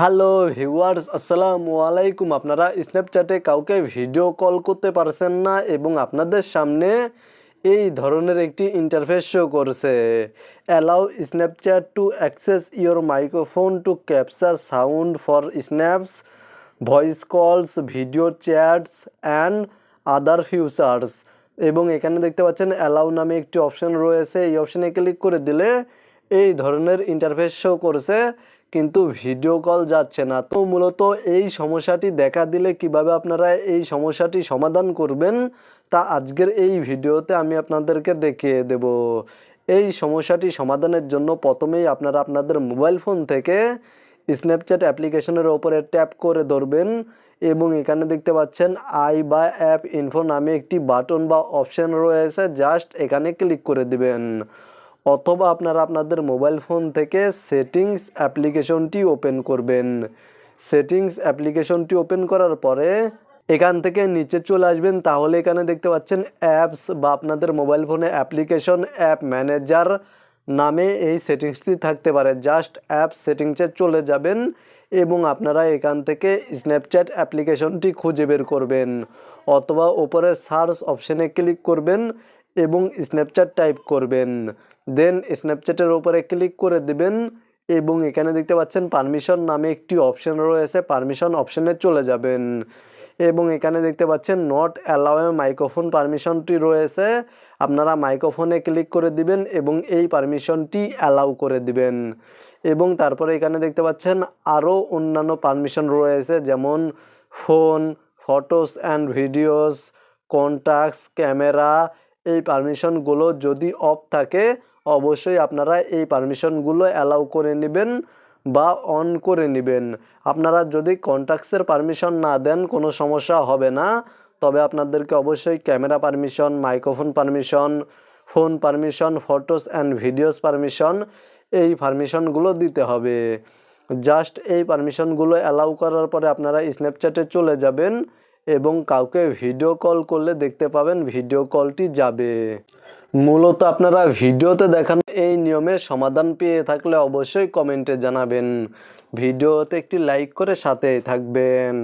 Hello viewers আসসালামু আলাইকুম। আপনারা স্ন্যাপচ্যাটে কাউকে ভিডিও কল করতে পারছেন না এবং আপনাদের সামনে এই ধরনের একটি ইন্টারফেস শো করছে। Allow Snapchat to access your microphone to capture sound for snaps voice calls video chats and other features এবং এখানে দেখতে পাচ্ছেন অ্যালাউ নামে একটি অপশন রয়েছে। এই অপশনে ক্লিক করে দিলে এই ধরনের ইন্টারফেস শো করছে। কিন্তু ভিডিও কল যাচ্ছে না। তো মূলত এই সমস্যাটি দেখা দিলে কীভাবে আপনারা এই সমস্যাটি সমাধান করবেন, তা আজকের এই ভিডিওতে আমি আপনাদেরকে দেখিয়ে দেব। এই সমস্যাটি সমাধানের জন্য প্রথমেই আপনারা আপনাদের মোবাইল ফোন থেকে স্ন্যাপচ্যাট অ্যাপ্লিকেশনের ওপরে ট্যাপ করে ধরবেন এবং এখানে দেখতে পাচ্ছেন আই বা অ্যাপ ইনফো নামে একটি বাটন বা অপশন রয়েছে। জাস্ট এখানে ক্লিক করে দিবেন। অথবা আপনারা আপনাদের মোবাইল ফোন থেকে সেটিংস অ্যাপ্লিকেশনটি ওপেন করবেন। সেটিংস অ্যাপ্লিকেশনটি ওপেন করার পরে এখান থেকে নিচে চলে আসবেন। তাহলে এখানে দেখতে পাচ্ছেন অ্যাপস বা আপনাদের মোবাইল ফোনে অ্যাপ্লিকেশন অ্যাপ ম্যানেজার নামে এই সেটিংসটি থাকতে পারে। জাস্ট অ্যাপ সেটিংসে চলে যাবেন এবং আপনারা এখান থেকে স্ন্যাপচ্যাট অ্যাপ্লিকেশনটি খুঁজে বের করবেন অথবা ওপরে সার্চ অপশানে ক্লিক করবেন এবং স্ন্যাপচ্যাট টাইপ করবেন। দেন স্ন্যাপচ্যাটের ওপরে ক্লিক করে দিবেন এবং এখানে দেখতে পাচ্ছেন পারমিশন নামে একটি অপশন রয়েছে পারমিশন অপশনে চলে যাবেন। এবং এখানে দেখতে পাচ্ছেন নট অ্যালাউ মাইক্রোফোন পারমিশনটি রয়েছে। আপনারা মাইক্রোফোনে ক্লিক করে দিবেন এবং এই পারমিশনটি অ্যালাউ করে দিবেন। এবং তারপরে এখানে দেখতে পাচ্ছেন আরও অন্যান্য পারমিশন রয়েছে, যেমন phone photos and videos contacts camera এই পারমিশনগুলো যদি অফ থাকে অবশ্যই আপনারা এই পারমিশনগুলো অ্যালাউ করে নেবেন বা অন করে নেবেন। আপনারা যদি কন্ট্যাক্টসের পারমিশন না দেন, কোনো সমস্যা হবে না। তবে আপনাদেরকে অবশ্যই camera permission microphone permission phone permission photos and videos permission এই পারমিশনগুলো দিতে হবে। জাস্ট এই পারমিশনগুলো অ্যালাউ করার পরে আপনারা স্ন্যাপচ্যাটে চলে যাবেন। এবং কাউকে ভিডিও কল করলে দেখতে পাবেন ভিডিও কলটি যাবে। মূলত আপনারা ভিডিওতে দেখান এই নিয়মের সমাধান পেয়ে থাকলে অবশ্যই কমেন্টে জানাবেন। ভিডিওতে একটি লাইক করে সাথে থাকবেন।